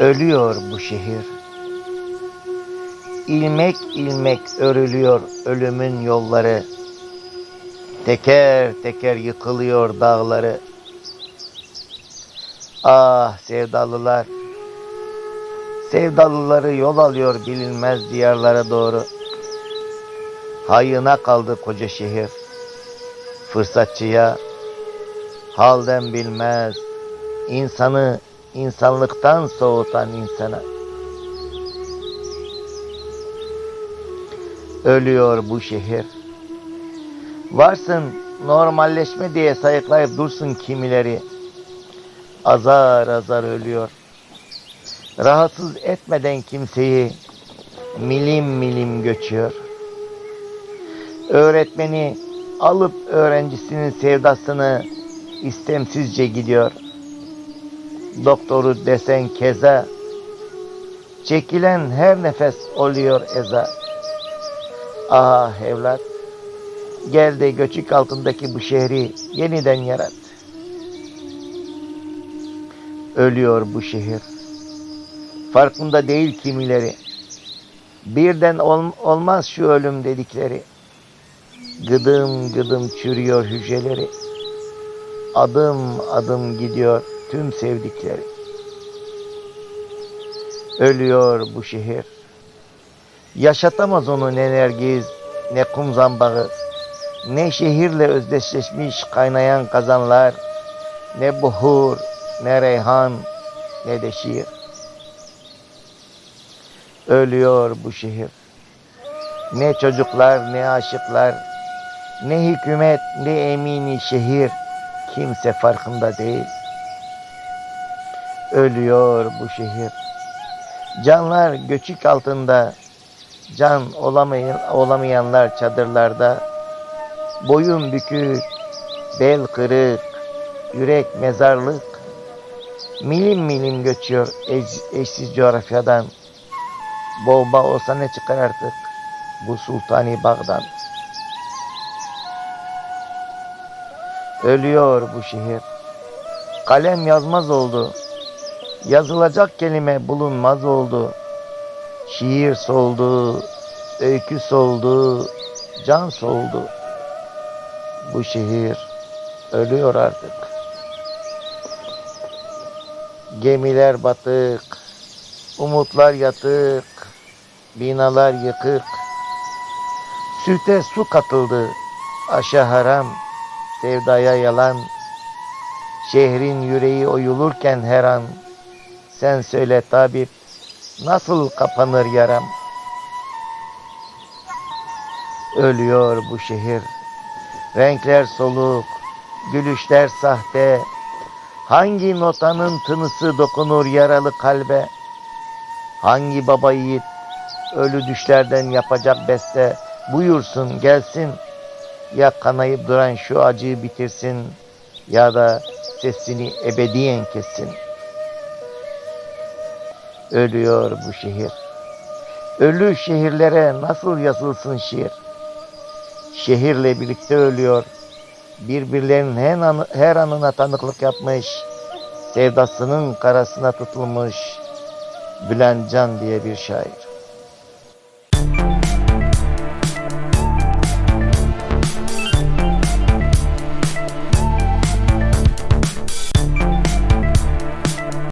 Ölüyor bu şehir. İlmek ilmek örülüyor ölümün yolları. Teker teker yıkılıyor dağları. Ah sevdalılar. Sevdalıları yol alıyor bilinmez diyarlara doğru. Hayına kaldı koca şehir. Fırsatçıya halden bilmez. insanı insanlıktan soğutan insana. Ölüyor bu şehir. Varsın normalleşme diye sayıklayıp dursun kimileri. Azar azar ölüyor. Rahatsız etmeden kimseyi milim milim göçüyor. Öğretmeni alıp öğrencisinin sevdasını istemsizce gidiyor. Doktoru desen keza, çekilen her nefes oluyor eza. Ah evlat, gel de göçük altındaki bu şehri yeniden yarat. Ölüyor bu şehir. Farkında değil kimileri. Birden ol- olmaz şu ölüm dedikleri. Gıdım gıdım çürüyor hücreleri. Adım adım gidiyor tüm sevdikleri. Ölüyor bu şehir. Yaşatamaz onu ne nergiz, ne kum zambağı, ne şehirle özdeşleşmiş kaynayan kazanlar, ne buhur, ne reyhan, ne de şiir. Ölüyor bu şehir. Ne çocuklar, ne aşıklar, ne hükümet, ne emini şehir, kimse farkında değil. Ölüyor bu şehir. Canlar göçük altında, can olamayan, olamayanlar çadırlarda, boyun bükük, bel kırık, yürek mezarlık, milim milim göçüyor eş- eşsiz coğrafyadan. Bomba olsa ne çıkar artık bu sultani bağdan. Ölüyor bu şehir. Kalem yazmaz oldu. Yazılacak kelime bulunmaz oldu. Şiir soldu, öykü soldu, can soldu. Bu şehir ölüyor artık. Gemiler batık, umutlar yatık, binalar yıkık. Süte su katıldı, aşa haram, sevdaya yalan. Şehrin yüreği oyulurken her an, sen söyle tabip, nasıl kapanır yaram? Ölüyor bu şehir, renkler soluk, gülüşler sahte. Hangi notanın tınısı dokunur yaralı kalbe? Hangi baba yiğit ölü düşlerden yapacak beste buyursun gelsin ya kanayıp duran şu acıyı bitirsin ya da sesini ebediyen kessin. Ölüyor bu şehir. Ölü şehirlere nasıl yazılsın şiir? Şehirle birlikte ölüyor. Birbirlerinin her, anı, her anına tanıklık yapmış. Sevdasının karasına tutulmuş. Bülent Can diye bir şair.